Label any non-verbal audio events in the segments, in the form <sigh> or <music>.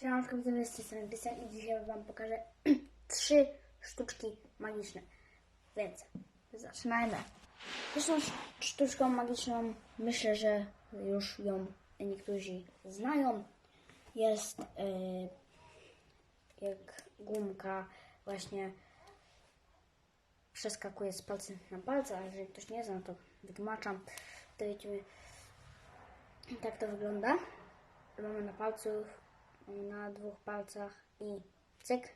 Siemanko, witam strony Krystian i dzisiaj Wam pokażę <clears throat> trzy sztuczki magiczne. Więc zaczynajmy. Pierwszą sz- sztuczką magiczną, myślę, że już ją niektórzy znają, jest yy, jak gumka właśnie przeskakuje z palca na palce, a jeżeli ktoś nie zna, to wytłumaczam. To wiecie, tak to wygląda. Mamy na palcu, na dwóch palcach i cyk.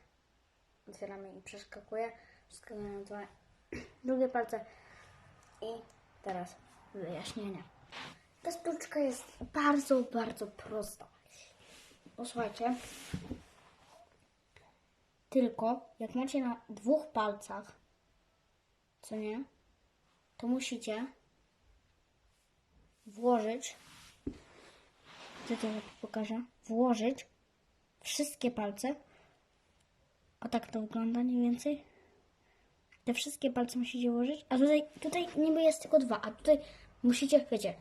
Otwieramy i przeskakuje. Przeskakuje na dwa <clears throat> drugie palce. I teraz wyjaśnienie. Ta sztuczka jest bardzo, bardzo prosta. Posłuchajcie. Tylko jak macie na dwóch palcach, co nie, to musicie włożyć to to pokażę, włożyć wszystkie palce. O tak to wygląda mniej więcej. Te wszystkie palce musicie włożyć, a tutaj, tutaj niby jest tylko dwa, a tutaj musicie, wiecie,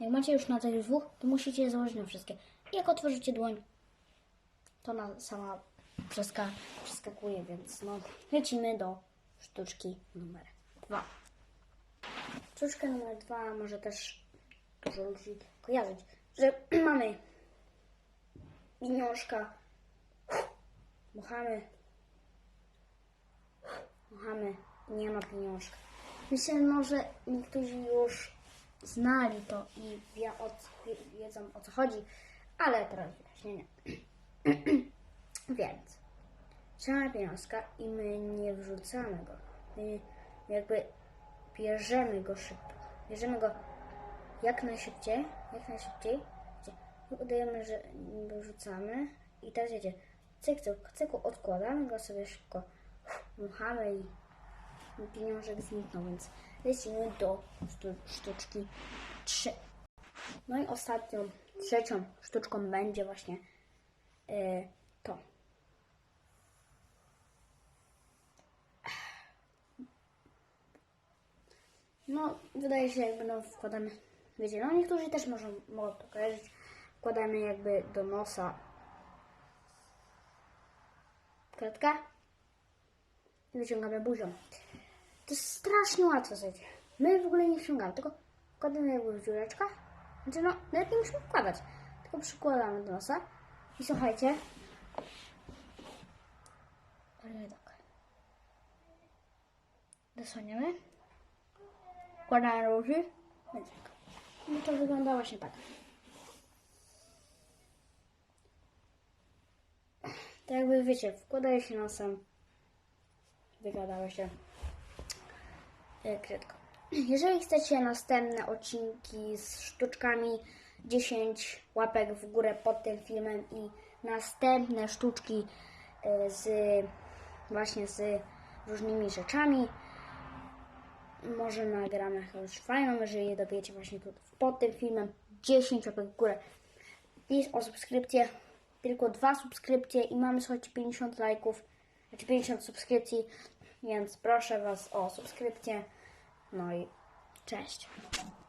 jak macie już na tych dwóch, to musicie je założyć na wszystkie. Jak otworzycie dłoń, to ona sama przeska, przeskakuje, więc no, lecimy do sztuczki numer dwa. Sztuczka numer dwa może też dużo ludzi kojarzyć, że <clears throat> mamy pieniążka, muchamy, muchamy, nie ma pieniążka. Myślę, no, że niektórzy już znali to i wie, o, wie- wiedzą o co chodzi, ale teraz wyjaśnienie. <clears throat> Więc trzymamy pieniążka i my nie wrzucamy go. My jakby bierzemy go szybko. Bierzemy go jak najszybciej, jak najszybciej. Udajemy, że niby rzucamy i teraz wiecie, cyk, cyk, cyku odkładamy go sobie szybko, muchamy i pieniążek zniknął, więc lecimy do sztu- sztuczki 3. No i ostatnią, trzecią sztuczką będzie właśnie yy, to. No, wydaje się jakby no wkładamy, wiecie, no niektórzy też może, mogą to kojarzyć, wkładamy jakby do nosa kredkę i wyciągamy buzią. To jest strasznie łatwe, słuchajcie. My w ogóle nie wciągamy, tylko wkładamy jakby w dziureczkę. Znaczy no, nawet nie musimy wkładać, tylko przykładamy do nosa i słuchajcie. Robimy tak. Dosłaniamy. Wkładamy róży. Więc tak. No to wygląda właśnie tak. Tak jakby wiecie, wkładaje się nosem, wykładało się e, kredką. Jeżeli chcecie następne odcinki z sztuczkami, 10 łapek w górę pod tym filmem i następne sztuczki e, z właśnie z różnymi rzeczami. Może nagramy jakąś fajną, jeżeli dobijecie właśnie tu pod tym filmem 10 łapek w górę i o subskrypcję. Tylko dwa subskrypcje i mamy słuchajcie 50 lajków, znaczy 50 subskrypcji, więc proszę Was o subskrypcję. No i cześć.